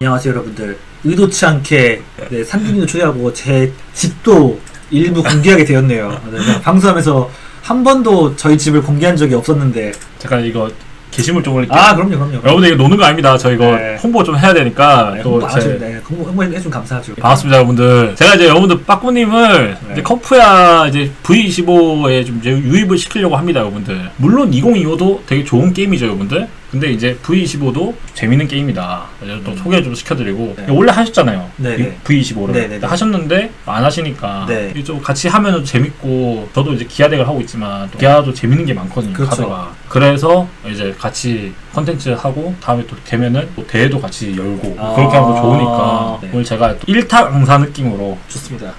안녕하세요 여러분들. 의도치 않게 네, 산둥이도 초대하고 제 집도 일부 공개하게 되었네요. 네, 방송하면서 한 번도 저희 집을 공개한 적이 없었는데. 잠깐 이거 게시물 좀 올릴게요. 아 그럼요 그럼요 여러분들 이거 노는 거 아닙니다. 저 이거 네. 홍보 좀 해야 되니까 네, 또 홍보 제- 아주 네, 홍보, 홍보 해주면 감사하죠 반갑습니다, 여러분들. 제가 이제 여러분들 빠꾸님을 네. 이제 컴프야 이제 V25에 좀 이제 유입을 시키려고 합니다, 여러분들. 물론 2025도 되게 좋은 게임이죠, 여러분들. 근데 이제 V25도 재밌는 게임이다. 또 소개 좀 시켜드리고 네. 원래 하셨잖아요. 네, 네. V25를 네, 네, 네. 하셨는데 안 하시니까 네. 좀 같이 하면 재밌고 저도 이제 기아덱을 하고 있지만 또 기아도 재밌는 게 많거든요, 그렇죠. 카드가. 그래서 이제 같이 컨텐츠 하고 다음에 또 되면은 또 대회도 같이 열고 아. 그렇게 하면 또 좋으니까 네. 오늘 제가 또 1타 강사 느낌으로 좋습니다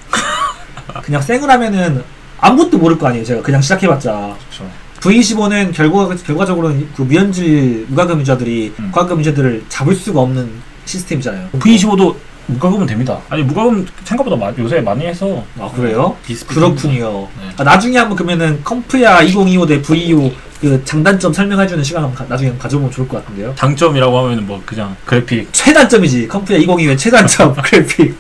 그냥 생을 하면은 아무것도 모를 거 아니에요 제가 그냥 시작해봤자 그렇죠. V25는 결과, 결과적으로는 그 무현질 무과금 유저들이 음. 과금 유저들을 잡을 수가 없는 시스템이잖아요 V25도 무과금은 됩니다. 아니 무과금 생각보다 마- 요새 많이 해서 아 그래요? 비슷비슷합니다. 그렇군요. 네. 아, 나중에 한번 그러면은 컴프야 2025 대 V25 그 장단점 설명해주는 시간 한번 가- 나중에 한번 가져보면 좋을 것 같은데요. 장점이라고 하면은 뭐 그냥 그래픽 최단점이지 컴프야 2025의 최단점 그래픽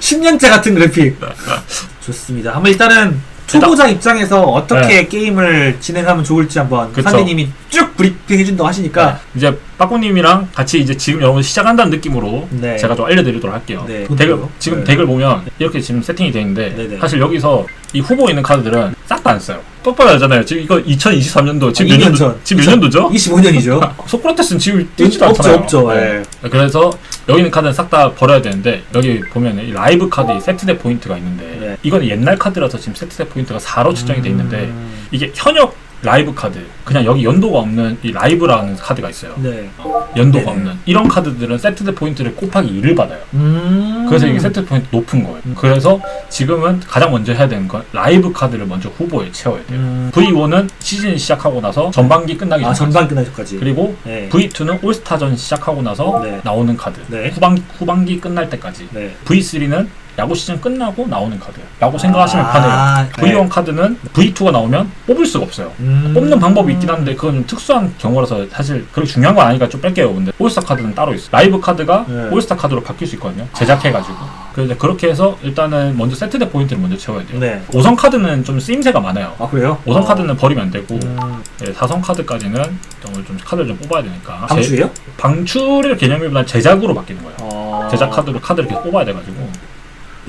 10년째 같은 그래픽 좋습니다. 한번 일단은 초보자 입장에서 어떻게 게임을 진행하면 좋을지 한번 네. 그쵸. 산디님이 쭉 브리핑 해준다고 하시니까 이제 빠꾸님이랑 같이 이제 지금 여러분 시작한다는 느낌으로 네. 제가 좀 알려드리도록 할게요. 네. 덱을? 지금 네. 덱을 보면 이렇게 지금 세팅이 되어 있는데 네네. 사실 여기서 이 후보 있는 카드들은 싹 다 안 써요. 똑바로 알잖아요. 지금 이거 2023년도 지금 아, 몇 2년 년도 전. 지금 몇 년도죠? 25년이죠. 소크라테스는 지금 뛰지도 없죠, 않잖아요. 없죠. 네. 예. 그래서 여기 있는 카드는 싹 다 버려야 되는데 여기 보면 이 라이브 카드 이 세트대 포인트가 있는데 네. 이건 옛날 카드라서 지금 세트대 포인트가 4로 측정이 돼 있는데 음, 이게 현역 라이브 카드 그냥 여기 연도가 없는 이 라이브라는 카드가 있어요. 네. 연도가 네네. 없는 이런 카드들은 세트대 포인트를 곱하기 2를 받아요. 음. 그래서 이게 세트 포인트 높은 거예요. 그래서 지금은 가장 먼저 해야 되는 건 라이브 카드를 먼저 후보에 채워야 돼요. 음. V1은 시즌 시작하고 나서 전반기 끝나기 아 전까지. 전반 끝나기까지. 그리고 네. V2는 올스타전 시작하고 나서 네. 나오는 카드. 네. 후반 후반기 끝날 때까지. 네. V3는 야구 시즌 끝나고 나오는 카드예요. 라고 생각하시면 아, 편해요. 네. V1 카드는 V2가 나오면 뽑을 수가 없어요. 음. 뽑는 방법이 있긴 한데 그건 좀 특수한 경우라서 사실 그렇게 중요한 건 아니니까 좀 뺄게요. 근데 올스타 카드는 따로 있어요. 라이브 카드가 네. 올스타 카드로 바뀔 수 있거든요. 제작해가지고. 그래서 그렇게 해서 일단은 먼저 세트대 포인트를 먼저 채워야 돼요. 네. 5성 카드는 좀 쓰임새가 많아요. 아 그래요? 5성 어. 카드는 버리면 안 되고 음. 네, 4성 카드까지는 오늘 좀 카드를 좀 뽑아야 되니까 방출이요? 제- 방출의 개념이보다 제작으로 바뀌는 거예요. 어. 제작 카드로 카드를 계속 뽑아야 돼가지고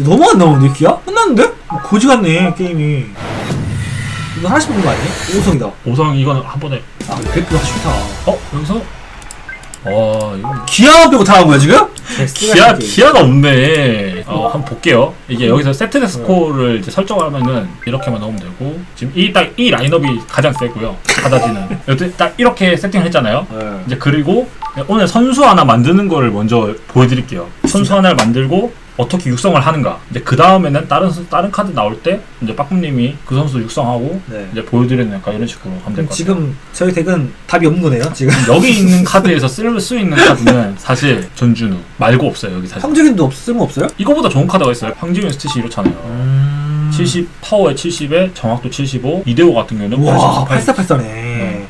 너무 안 나오는데 기야? 끝났는데? 뭐 거지 같네 게임이. 이거 하나씩 보는 거 아니에요? 5성이다. 5성 이거는 한 번에 아 하기 좋다. 어 여기서 와 이거 기아 빼고 다 한 거야 지금? 기아 기아가 없네. 어, 한번 볼게요. 이게 여기서 세트드 스코어를 이제 설정하면은 이렇게만 넣으면 되고 지금 이 딱 이 라인업이 가장 세고요. 가다지는 여튼 딱 이렇게 세팅을 했잖아요. 네. 이제 그리고 오늘 선수 하나 만드는 거를 먼저 보여드릴게요. 선수 하나를 만들고 어떻게 육성을 하는가. 이제 그 다음에는 다른 선- 다른 카드 나올 때 이제 빠꿈님이 그 선수 육성하고 네. 이제 보여드리는 약간 이런 식으로 하면 될 것 같아요. 지금 저희 덱은 답이 없는 거네요 지금. 여기 있는 카드에서 쓸 수 있는 카드는 사실 전준우 말고 없어요 여기 사실. 황정인도 없, 쓸모 없어요? 이거보다 좋은 카드가 있어요. 황지윤 스탯이 이렇잖아요. 음. 70 파워에 70에 정확도 75 이대호 같은 경우는 와 88. 8484네.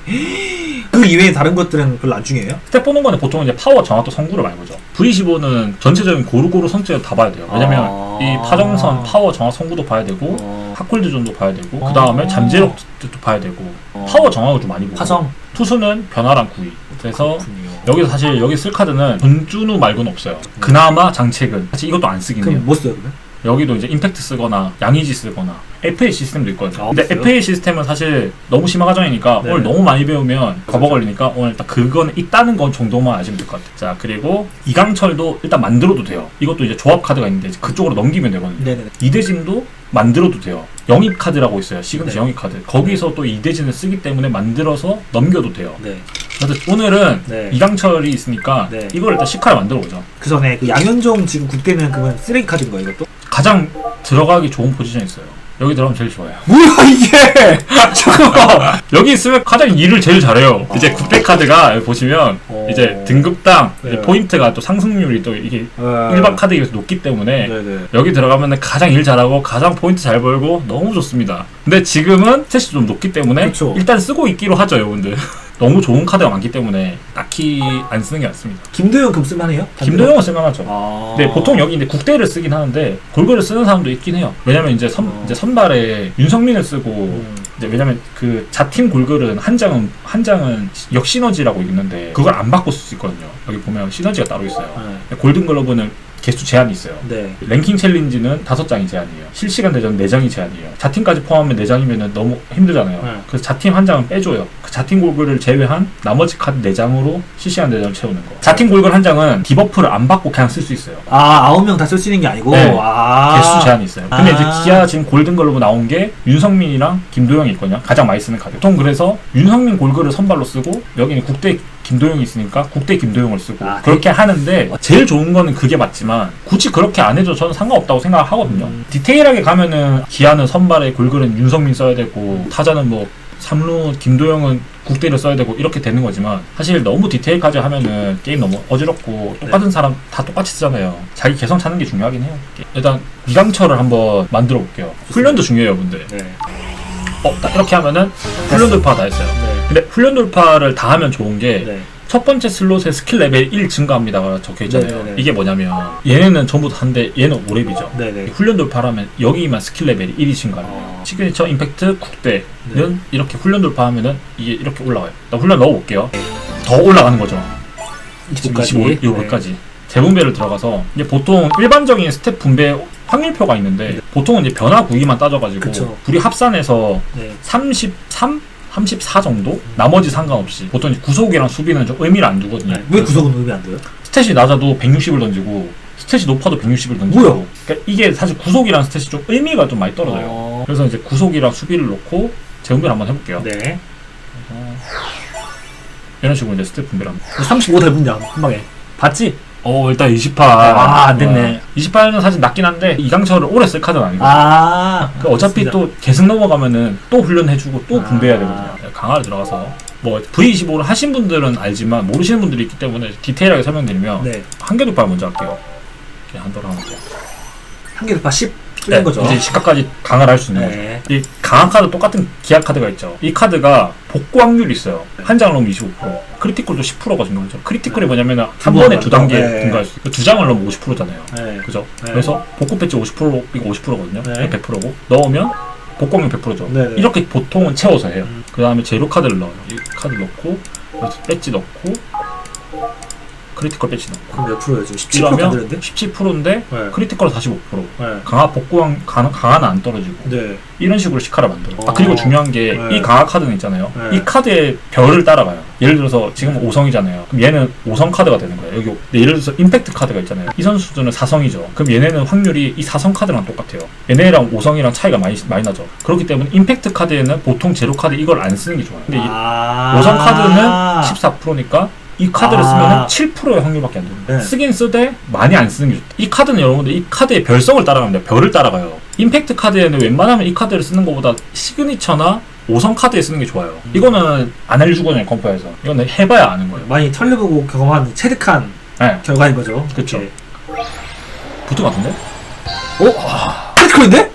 그 이외에 다른 것들은 별로 안 중요해요? 스텝 보는 거는 보통 이제 파워 정확도 성구를 많이 보죠. V15는 전체적인 고루고루 성질을 다 봐야 돼요. 왜냐면 아. 이 파정선 파워 정확 성구도 봐야 되고 어. 핫골드존도 봐야 되고 아. 그 다음에 잠재력도 봐야 되고 어. 파워 정확을 좀 많이 보고 파정. 투수는 변화랑 구위. 그래서. 여기서 사실 여기 쓸 카드는 전준우 말고는 없어요. 그나마 장책은 사실 이것도 안 쓰긴 해요. 그럼 뭐 써요 그러면? 여기도 이제 임팩트 쓰거나 양이지 쓰거나 FA 시스템도 있거든요. 아, 근데? FA 시스템은 사실 너무 심화 과정이니까 네네. 오늘 너무 많이 배우면 겁어 걸리니까 오늘 딱 그거는 있다는 건 정도만 아시면 될 것 같아요. 자 그리고 이강철도 일단 만들어도 돼요. 이것도 이제 조합 카드가 있는데 그쪽으로 넘기면 되거든요. 네네. 이대진도 만들어도 돼요. 영입 카드라고 있어요. 시그니처 네. 영입 카드. 거기서 또 이대진을 쓰기 때문에 만들어서 넘겨도 돼요. 네. 그래서 오늘은 네. 이강철이 있으니까 네. 이걸 일단 시카를 만들어 보죠. 그 전에 그 양현종 지금 국대는 그건 쓰레기 카드인 거예요 이것도? 가장 들어가기 좋은 포지션이 있어요. 여기 들어가면 제일 좋아요. 뭐야 이게? 잠깐만. 여기 있으면 가장 일을 제일 잘해요. 이제 국대 카드가 여기 보시면 어. 이제 등급당 이제 네. 포인트가 또 상승률이 또 이게 일반 카드에 비해서 높기 때문에 네네. 여기 들어가면 가장 일 잘하고 가장 포인트 잘 벌고 너무 좋습니다. 근데 지금은 스탯이 좀 높기 때문에 그쵸. 일단 쓰고 있기로 하죠, 여러분들. 너무 좋은 카드가 많기 때문에 딱히 안 쓰는 게 낫습니다. 김도영 급쓸만해요? 김도영은 쓸만하죠. 아. 근데 보통 여기 이제 국대를 쓰긴 하는데 골고루 쓰는 사람도 있긴 해요. 왜냐면 이제 선 어. 이제 선발에 윤성민을 쓰고 음. 이제 왜냐면 그 자팀 골글은 한 장은 한 장은 역시너지라고 있는데 그걸 안 바꿔 쓸 수 있거든요. 여기 보면 시너지가 따로 있어요. 네. 골든 글러브는 개수 제한이 있어요. 네. 랭킹 챌린지는 다섯 장이 제한이에요. 실시간 대전 네 장이 제한이에요. 자팀까지 포함하면 네 장이면 너무 힘들잖아요. 네. 그래서 자팀 한 장은 빼줘요. 그 자팀 골글을 제외한 나머지 카드 네 장으로 실시간 대전 채우는 거. 자팀 골글 한 장은 디버프를 안 받고 그냥 쓸 수 있어요. 아 아홉 명 다 쓸 수 있는 게 아니고. 네. 아. 개수 제한이 있어요. 근데 아. 이제 기아 지금 골든 글러브 나온 게 윤성민이랑 김도영이 있거든요. 가장 많이 쓰는 카드. 보통 그래서 윤성민 골글을 선발로 쓰고 여기는 국대 김도영이 있으니까 국대 김도영을 쓰고 아, 그렇게 하는데 제일 좋은 거는 그게 맞지만 굳이 그렇게 안 해도 저는 상관없다고 생각하거든요. 음. 디테일하게 가면은 기아는 선발에 골글은 윤성민 써야 되고 타자는 뭐 삼루 김도영은 국대를 써야 되고 이렇게 되는 거지만 사실 너무 디테일까지 하면은 게임 너무 어지럽고 똑같은 네. 사람 다 똑같이 쓰잖아요. 자기 개성 찾는 게 중요하긴 해요. 일단 이강철을 한번 만들어 볼게요. 훈련도 중요해요, 근데. 네. 어, 딱 이렇게 하면은 훈련 돌파 다 했어요. 네. 근데 훈련 돌파를 다 하면 좋은 게 네. 첫 번째 슬롯에 스킬 레벨 1 증가합니다가 적혀 있잖아요. 네네네. 이게 뭐냐면 얘네는 전부 다 한데 얘는 5렙이죠. 네네. 훈련 돌파하면 여기만 스킬 레벨이 1이 증가해요. 어. 시그니처 임팩트 국대는 네. 이렇게 훈련 돌파하면은 이게 이렇게 올라가요. 나 훈련 넣어볼게요. 더 올라가는 거죠. 25, 25까지. 재분배를 들어가서 이제 보통 일반적인 스텝 분배 확률표가 있는데 보통은 이제 변화 구위만 따져가지고 그쵸. 둘이 합산해서 네. 33, 34 정도? 나머지 상관없이 보통 구속이랑 수비는 좀 의미를 안 두거든요. 네. 왜 구속은 의미 안 돼요? 스탯이 낮아도 160을 던지고 스탯이 높아도 160을 던지고 뭐야? 그러니까 이게 사실 구속이랑 스탯이 좀 의미가 좀 많이 떨어져요. 어. 그래서 이제 구속이랑 수비를 놓고 재분배를 한번 해볼게요. 네. 이런 식으로 이제 스텝 분배를 합니다. 35 닮은냐 한 방에. 봤지? 어 일단 28. 아, 안 됐네. 28은 사실 낮긴 한데 이강철을 오래 쓸 카드는 아니고. 아. 그 어차피 알겠습니다. 또 계승 넘어가면은 또 훈련해주고 또 아. 분배해야 되거든요. 강화를 들어가서 뭐 V25를 하신 분들은 알지만 모르시는 분들이 있기 때문에 디테일하게 설명드리면 네. 한개 도파 먼저 할게요. 이렇게 한도로 하면 돼요. 한 개를 봐10 뚫린 거죠. 이제 시가까지 강화를 할 수 있는 거죠. 네. 이 강한 카드 똑같은 기아 카드가 있죠. 이 카드가 복구 확률이 있어요. 한 장을 넣으면 25%, 크리티컬도 10%가 증가하죠. 크리티컬이 뭐냐면 한두 번에 번, 두 단계 네. 증가할 수 있어요. 두 장을 넣으면 50%잖아요. 네. 그죠? 네. 그래서 복구 배치 50% 이거 50%거든요. 네. 100%고 넣으면 복구 확률 100%죠. 네, 네. 이렇게 보통은 채워서 해요. 음. 그 다음에 제로 카드를 넣어요. 이 카드 넣고 배지 넣고 크리티컬 넣고 그럼 몇 프로예요? 지금 17% 이러면 만드는데? 17%인데 네. 크리티컬 45%. 네. 강화 복구왕 강, 강화는 안 떨어지고 네. 이런 식으로 시카를 만들어요. 아 어. 그리고 중요한 게 이 네. 강화 카드는 있잖아요. 네. 이 카드의 별을 따라가요. 예를 들어서 지금 5성이잖아요. 그럼 얘는 5성 카드가 되는 거예요. 여기 예를 들어서 임팩트 카드가 있잖아요. 이 선수들은 4성이죠. 그럼 얘네는 확률이 이 4성 카드랑 똑같아요. 얘네랑 5성이랑 차이가 많이 많이 나죠. 그렇기 때문에 임팩트 카드에는 보통 제로 카드 이걸 안 쓰는 게 좋아요. 근데 이 아. 5성 카드는 14%니까 이 카드를 아. 쓰면 7%의 확률밖에 안 됩니다. 네. 쓰긴 쓰되 많이 안 쓰는 게 좋다. 이 카드는 여러분들 이 카드의 별성을 따라갑니다. 별을 따라가요. 임팩트 카드에는 웬만하면 이 카드를 쓰는 것보다 시그니처나 5성 카드에 쓰는 게 좋아요. 음. 이거는 안 알려주거든요, 컴퍼에서. 이거는 해봐야 아는 거예요. 많이 털려보고 경험한 체득한 네. 결과인 거죠. 그쵸. 네. 붙은 것 같은데? 어? 크리티컬인데?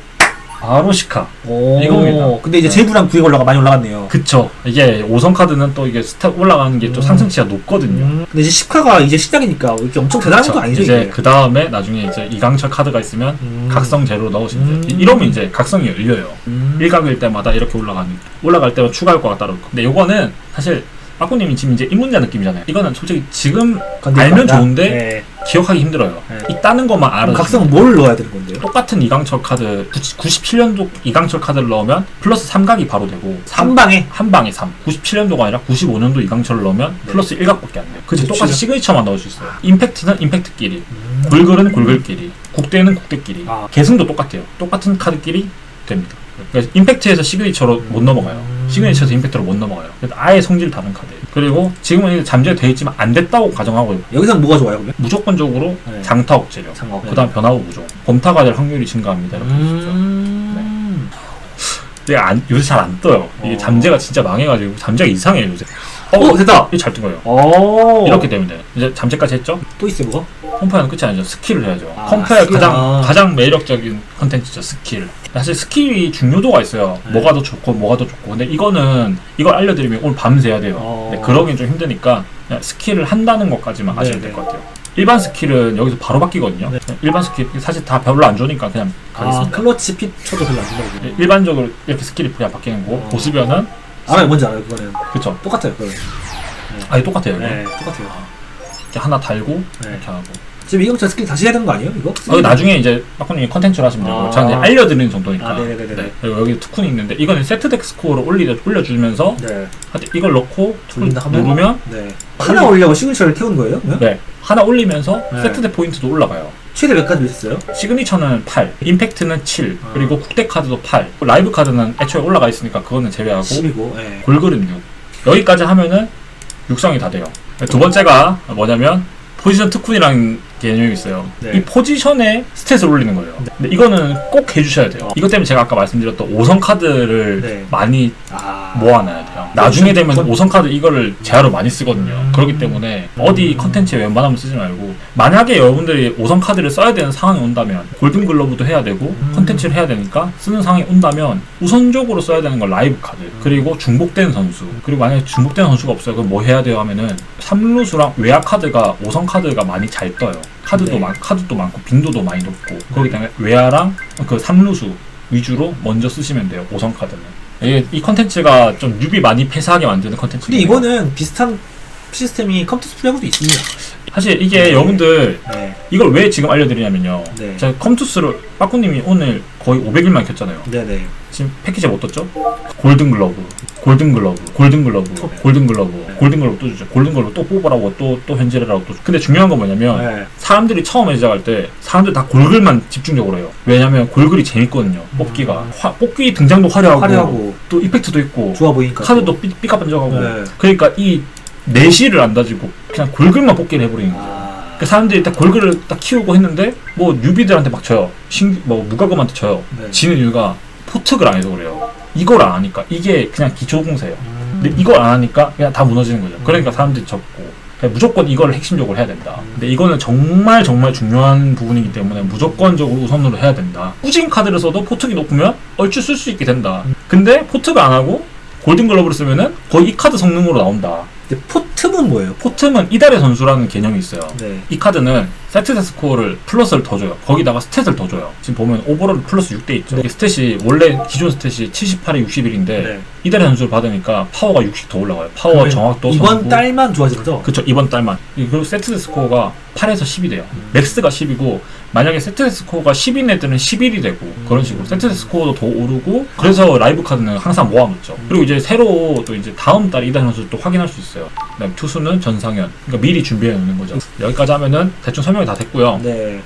바로 시카. 오. 이겁니다. 근데 이제 네. 제부랑 구에 올라가 많이 올라갔네요. 그쵸. 이게 5성 카드는 또 이게 스텝 올라가는 게또 음. 상승치가 높거든요. 음. 근데 이제 10화가 이제 시작이니까 이렇게 엄청 대단한 그쵸. 것도 아니죠, 이제 이게. 그 다음에 나중에 이제 이강철 카드가 있으면 음. 각성 제로 넣으시면 음. 돼요. 이러면 이제 각성이 열려요. 음. 일각일 때마다 이렇게 올라가는 올라갈 때마다 추가 효과가 따로 있고 근데 요거는 사실 빠꾸님이 지금 이제 입문자 느낌이잖아요 이거는 솔직히 지금 건들 알면. 좋은데 네. 기억하기 힘들어요 네. 있다는 것만 알아 그럼 각성은 뭘 넣어야 되는 건데요? 똑같은 이강철 카드 97년도 이강철 카드를 넣으면 플러스 3각이 바로 되고 한 방에 한 방에 3 97년도가 아니라 95년도 이강철을 넣으면 네. 플러스 1각밖에 안 돼요 그치 그치. 똑같이 시그니처만 넣을 수 있어요 임팩트는 임팩트끼리 음. 굴글은 굴글끼리 국대는 국대끼리 아. 계승도 똑같아요 똑같은 카드끼리 됩니다 그러니까 임팩트에서 시그니처로 못 넘어가요 음. 시그니처에서 임팩트로 못 넘어가요 그래서 아예 성질 다른 카드예요 그리고 지금은 잠재돼 돼 있지만 안 됐다고 가정하고 여기서는 뭐가 좋아요, 그러면? 무조건적으로 네. 장타 억제력 장어. 그 다음 변화 후 무종 범타가 될 확률이 증가합니다 이렇게. 음. 내가 안, 요새 잘 안 떠요. 이게 어. 잠재가 진짜 망해가지고 잠재가 이상해요 요새. 어, 됐다. 이게 잘뜬 거예요. 오. 이렇게 되면 돼요. 이제 잠재까지 했죠? 또 있어 뭐가? 컴파일은 끝이 아니죠. 스킬을 해야죠. 아, 스킬. 가장 아. 가장 매력적인 컨텐츠죠. 스킬. 사실 스킬이 중요도가 있어요. 네. 뭐가 더 좋고 뭐가 더 좋고. 근데 이거는 이걸 알려드리면 오늘 밤새 해야 돼요. 어. 그러긴 좀 힘드니까 그냥 스킬을 한다는 것까지만 아시면 네, 될것 같아요. 일반 스킬은 여기서 바로 바뀌거든요. 네. 일반 스킬 사실 다 별로 안 좋으니까 그냥 아 가겠습니다. 클러치 핏 쳐도 별로 안 준다고. 예, 일반적으로 이렇게 스킬이 그냥 바뀌는 거고 어. 보스변은 알아요 뭔지 알아요 그거는. 그쵸. 똑같아요 그거는. 아니 똑같아요. 이거. 네 똑같아요. 이렇게 하나 달고 네. 이렇게 하고. 지금 이거부터 스킬 다시 해야 되는 거 아니에요 이거? 어, 이거 나중에 이제 빠꾸님이 컨텐츠로 하시면 되고 아. 저는 이제 알려드리는 정도니까. 아, 네네네네. 네. 그리고 여기 투쿤이 있는데 이거는 세트덱 스코어를 올리, 올려주면서 네. 하여튼 이걸 넣고 투쿤 돌린다 하면? 누르면 네. 하나 올려고 시그니처를 태우는 거예요? 그러면? 네 하나 올리면서 네. 세트덱 포인트도 올라가요. 최대 몇 가지 있어요? 시그니처는 8, 임팩트는 7, 아. 그리고 국대 카드도 8, 라이브 카드는 애초에 올라가 있으니까 그거는 제외하고 10이고. 네. 골글은 6. 여기까지 하면은 육성이 다 돼요. 두 번째가 뭐냐면 포지션 특훈이라는 개념이 있어요. 네. 이 포지션에 스탯을 올리는 거예요. 근데 이거는 꼭 해주셔야 돼요. 어. 이것 때문에 제가 아까 말씀드렸던 5성 카드를 네. 많이 아. 모아놔야 돼요. 나중에 되면 그건- 5성 카드 이거를 제하로 많이 쓰거든요. 음. 그렇기 때문에 어디 컨텐츠에 웬만하면 쓰지 말고 만약에 여러분들이 5성 카드를 써야 되는 상황이 온다면 골든 글러브도 해야 되고 음. 컨텐츠를 해야 되니까 쓰는 상황이 온다면 우선적으로 써야 되는 건 라이브 카드 그리고 중복된 선수 그리고 만약에 중복된 선수가 없어요 그럼 뭐 해야 돼요 하면은 삼루수랑 외야 카드가 5성 카드가 많이 잘 떠요. 카드도 네. 많 카드도 많고 빈도도 많이 높고 그렇기 때문에 외야랑 그 삼루수 위주로 먼저 쓰시면 돼요. 5성 카드는. 이게 이 컨텐츠가 좀 뉴비 많이 패스하게 만드는 컨텐츠. 근데 이거는 비슷한 시스템이 컴퓨터 플레이어도 있습니다. 사실 이게 네. 여러분들 네. 이걸 왜 지금 알려드리냐면요. 네. 제가 컴투스를 빠꾸님이 오늘 거의 500일만 켰잖아요. 네네. 지금 패키지 못 떴죠? 골든 글러브, 골든 글러브, 골든 글러브, 톱. 골든 글러브, 네. 골든 글러브 또 주죠. 골든 글러브 또 뽑으라고 또 또 현질하라고 또. 주- 근데 중요한 건 뭐냐면 네. 사람들이 처음에 시작할 때 사람들 다 골글만 집중적으로 해요. 왜냐면 골글이 재밌거든요. 뽑기가 화- 뽑기 등장도 화려하고, 화려하고 또 이펙트도 있고 좋아 보이니까. 카드도 삐, 삐까번쩍하고 네. 그러니까 이 내시를 안 다지고 그냥 골글만 뽑기를 해버리는 거예요. 아. 그 사람들이 딱 골글을 딱 키우고 했는데 뭐 뉴비들한테 막 져요. 신규 뭐 무과금한테 져요. 네. 지는 이유가 포특을 안 해서 그래요. 이걸 안 하니까 이게 그냥 기초 공세예요. 음. 근데 이걸 안 하니까 그냥 다 무너지는 거죠. 그러니까 사람들이 접고 그냥 무조건 이걸 핵심적으로 해야 된다. 근데 이거는 정말 정말 중요한 부분이기 때문에 무조건적으로 우선으로 해야 된다. 꾸진 카드를 써도 포특이 높으면 얼추 쓸 수 있게 된다. 근데 포특을 안 하고 골든 글러브를 쓰면은 거의 이 카드 성능으로 나온다. 포트 는 뭐예요? 포틈은 이달의 선수라는 개념이 있어요. 네. 이 카드는 세트 스코어를 플러스를 더 줘요. 거기다가 스탯을 더 줘요. 지금 보면 오버롤 플러스 6대 있죠. 네. 이게 스탯이 원래 기존 스탯이 78에 61인데 네. 이달의 선수를 받으니까 파워가 60 더 올라가요. 파워 정확도 이번 선고. 달만 좋아진 거죠? 그쵸 이번 달만 그리고 세트 스코어가 8에서 10이 돼요 음. 맥스가 10이고 만약에 세트 스코어가 10인 애들은 11이 되고 음. 그런 식으로 세트 스코어도 더 오르고 그래서 라이브 카드는 항상 모아놓죠 음. 그리고 이제 새로 또 이제 다음 달 이달 선수 또 확인할 수 있어요 그다음 투수는 전상현 그러니까 미리 준비해 놓는 거죠 여기까지 하면은 대충 설명이 다 됐고요 네.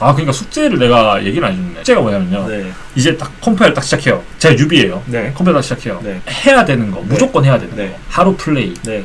아 그러니까 숙제를 내가 얘기를 안 해줬네 숙제가 뭐냐면요 네. 이제 딱 컴파일 딱 시작해요 제가 유비예요 네. 컴파일 딱 시작해요 네. 해야 되는 거 무조건 해야 되는 네. 거 하루 플레이 네.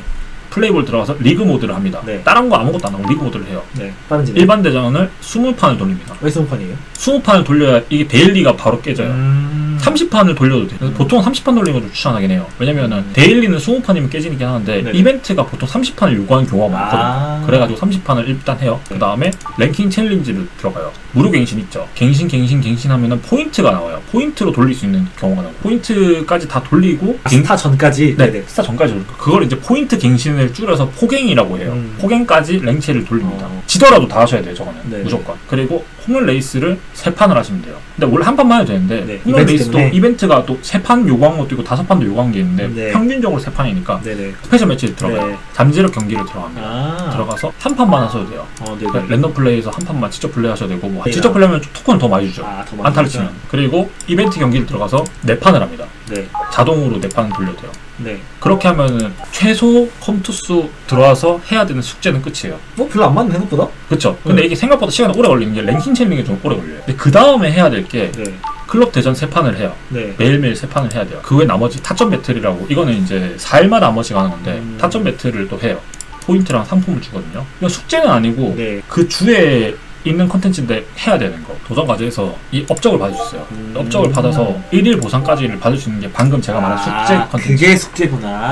플레이볼 들어가서 리그 모드를 합니다. 네. 다른 거 아무것도 안 하고 리그 모드를 해요. 네. 빠른 진행. 일반 대전을 20판을 돌립니다. 왜 스무판이에요? 20판을 돌려야 이게 데일리가 바로 깨져요. 음. 30판을 돌려도 돼요. 그래서 보통 30판 돌리는 걸좀 추천하긴 해요. 왜냐면은 데일리는 20판이면 깨지긴 하는데 네네. 이벤트가 보통 30판을 요구하는 경우가 많거든요. 아. 그래가지고 30판을 일단 해요. 네. 그 다음에 랭킹 챌린지를 들어가요. 무료 갱신 있죠. 갱신, 갱신, 갱신 하면은 포인트가 나와요. 포인트로 돌릴 수 있는 경우가 나와요. 포인트까지 다 돌리고 갱- 스타 전까지. 네, 네네. 스타 전까지 돌릴 거예요. 그걸 이제 포인트 갱신을 줄여서 포갱이라고 해요. 음. 포갱까지 랭체를 돌립니다. 어. 지더라도 다 하셔야 돼요, 저거는. 네네. 무조건. 그리고 홈런 레이스를 세 판을 하시면 돼요. 근데 원래 한 판만 해도 되는데 네, 홈런 이벤트 레이스도 때문에. 이벤트가 또 세 판 요구한 것도 있고 다섯 판도 요구한 게 있는데 네. 평균적으로 세 판이니까 네네. 스페셜 매치를 들어가요. 네. 잠재력 경기를 들어갑니다. 아. 들어가서 한 판만 하셔도 돼요. 어, 그러니까. 랜덤 플레이에서 한 판만 직접 플레이 하셔도 되고 뭐 네. 직접 플레이하면 토큰을 더 많이 주죠. 아, 더 많이 안타를. 치면. 그리고 이벤트 경기를 들어가서 네 판을 합니다. 네. 자동으로 네 판을 돌려도 돼요. 네. 그렇게 하면은 최소 컴투수 들어와서 해야 되는 숙제는 끝이에요. 뭐 별로 안 맞는 생각보다? 그쵸? 근데 네. 이게 생각보다 시간이 오래 걸리는 게 랭킹 챌린이 좀 오래 걸려요. 근데 그 다음에 해야 될게 네. 클럽 대전 세 판을 해요. 네. 매일매일 세 판을 해야 돼요. 그 외 나머지 타점 배틀이라고 이거는 이제 4일마다 한 번씩 하는 건데 음. 타점 배틀을 또 해요. 포인트랑 상품을 주거든요. 이건 숙제는 아니고 네. 그 주에 있는 컨텐츠인데 해야 되는 거 도전 과제에서 이 업적을 받을 수 있어요. 음. 업적을 받아서 1일 보상까지를 받을 수 있는 게 방금 제가 말한 숙제 아, 컨텐츠. 그게 숙제구나.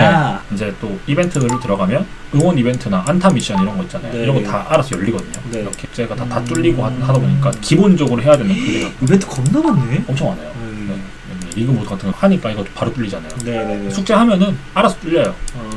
네. 이제 또 이벤트를 들어가면 응원 이벤트나 안타 미션 이런 거 있잖아요. 네. 이런 거 다 알아서 열리거든요. 네. 이렇게 제가 다, 다 음. 뚫리고 하- 하다 보니까 기본적으로 해야 되는 플레이가 이벤트 겁나 많네. 엄청 많아요. 음. 네. 리그 모드 같은 거 하니까 이거 바로 뚫리잖아요. 네네네. 숙제 하면은 알아서 뚫려요. 어...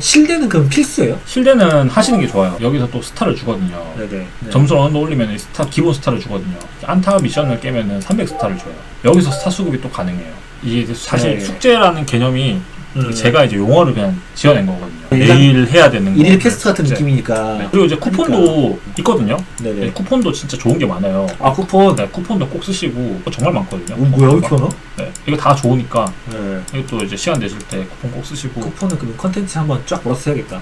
실내는 그럼 필수예요? 실내는 하시는 게 좋아요. 여기서 또 스타를 주거든요. 네네. 네. 점수를 어느 정도 올리면 이 스타 기본 스타를 주거든요. 안타 미션을 깨면은 300 스타를 줘요. 여기서 스타 수급이 또 가능해요. 이게 사실 네. 숙제라는 개념이 음. 제가 이제 용어를 그냥 지어낸 거거든요. 매일 해야 되는 거. 일일 퀘스트 같은 숙제. 느낌이니까. 네. 그리고 이제 쿠폰도 있거든요. 네네. 네, 쿠폰도 진짜 좋은 게 많아요. 아 쿠폰. 네, 쿠폰도 꼭 쓰시고 정말 많거든요. 어, 뭐야 왜 이렇게 많아? 네, 이거 다 좋으니까 네. 이것도 이제 시간 되실 때 쿠폰 꼭 쓰시고 쿠폰은 그럼 컨텐츠 한번 쫙 몰아서 해야겠다.